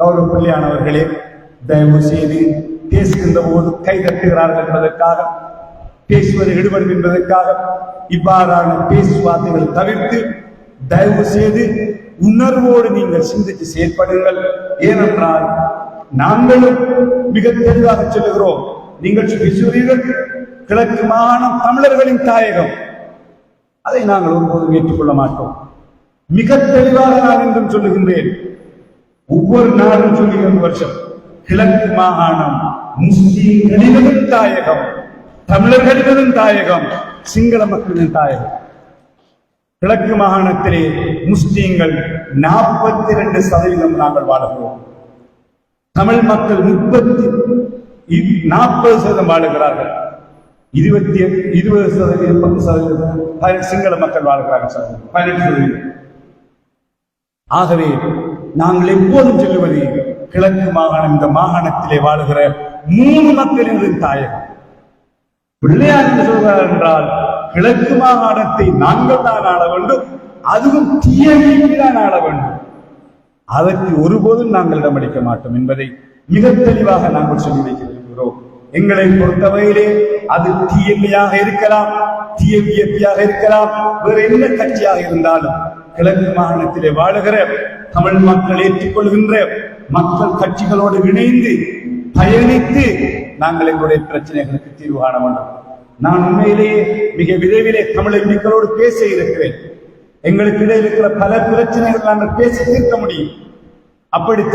கௌரவ பிள்ளையானவர்களே தயவு செய்து பேசுகின்ற போது கை தட்டுகிறார்கள் என்பதற்காக பேசுவது ஈடுபடும் என்பதற்காக இவ்வாறான பேசுவார்த்தைகளை தவிர்த்து தயவு செய்து உணர்வோடு நீங்கள் சிந்தித்து செயற்படுங்கள் ஏனென்றால் நாங்களும் மிக தெளிவாக சொல்லுகிறோம் நீங்கள் சொல்லுகிறீர்கள் கிழக்கு மாகாணம் தமிழர்களின் தாயகம். அதை நாங்கள் ஒருபோதும் ஏற்றுக்கொள்ள மாட்டோம். மிக தெளிவாக நான் என்றும் சொல்லுகின்றேன். ஒவ்வொரு நாடு சொல்லி ஒரு வருஷம் கிழக்கு மாகாணம் முஸ்லீம்களினதும் தாயகம் தமிழர்களினதும் தாயகம் சிங்கள மக்களின் தாயகம் கிழக்கு மாகாணத்திலே முஸ்லீம்கள் நாற்பத்தி இரண்டு சதவீதம் நாங்கள் வாழுகிறோம் தமிழ் மக்கள் முப்பத்தி நாற்பது சதவீதம் வாழுகிறார்கள் இருபத்தி இருபது சதவீதம் பத்து சதவீதம் சிங்கள மக்கள் வாழ்கிறார்கள் சார் பதினெட்டு சதவீதம் ஆகவே நாங்கள் எப்போதும் சொல்லுவது கிழக்கு மாகாணம் இந்த மாகாணத்திலே வாழுகிற மூணு மக்களின் தாயகம். பிள்ளையார் என்று சொல்கிறார் என்றால் கிழக்கு மாகாணத்தை நாங்கள் தான் ஆள வேண்டும் அதுவும் தீயவைக்கு தான் ஆள வேண்டும். அதற்கு ஒருபோதும் நாங்கள் இடமளிக்க மாட்டோம் என்பதை மிக தெளிவாக நாங்கள் சொல்லி வைக்க விரும்புகிறோம் எங்களை பொறுத்தவரையிலே அது டிஎம்ஏயாக இருக்கலாம் டிஎம்ஏபியாக இருக்கலாம் வேறு என்ன கட்சியாக இருந்தாலும் கிழக்கு மாகாணத்திலே வாழுகிற தமிழ் மக்கள் ஏற்றுக்கொள்கின்ற மக்கள் கட்சிகளோடு இணைந்து பயணித்து நாங்கள் எங்களுடைய பிரச்சனைகளுக்கு தீர்வு காண வேண்டும். நான் உண்மையிலேயே மிக விரைவிலே தமிழ் எம்பிக்களோடு பேச இருக்கிறேன். எங்களுக்கு இடையில் இருக்கிற பல பிரச்சனைகள் நாங்கள் பேசி தீர்க்க முடியும். அப்படி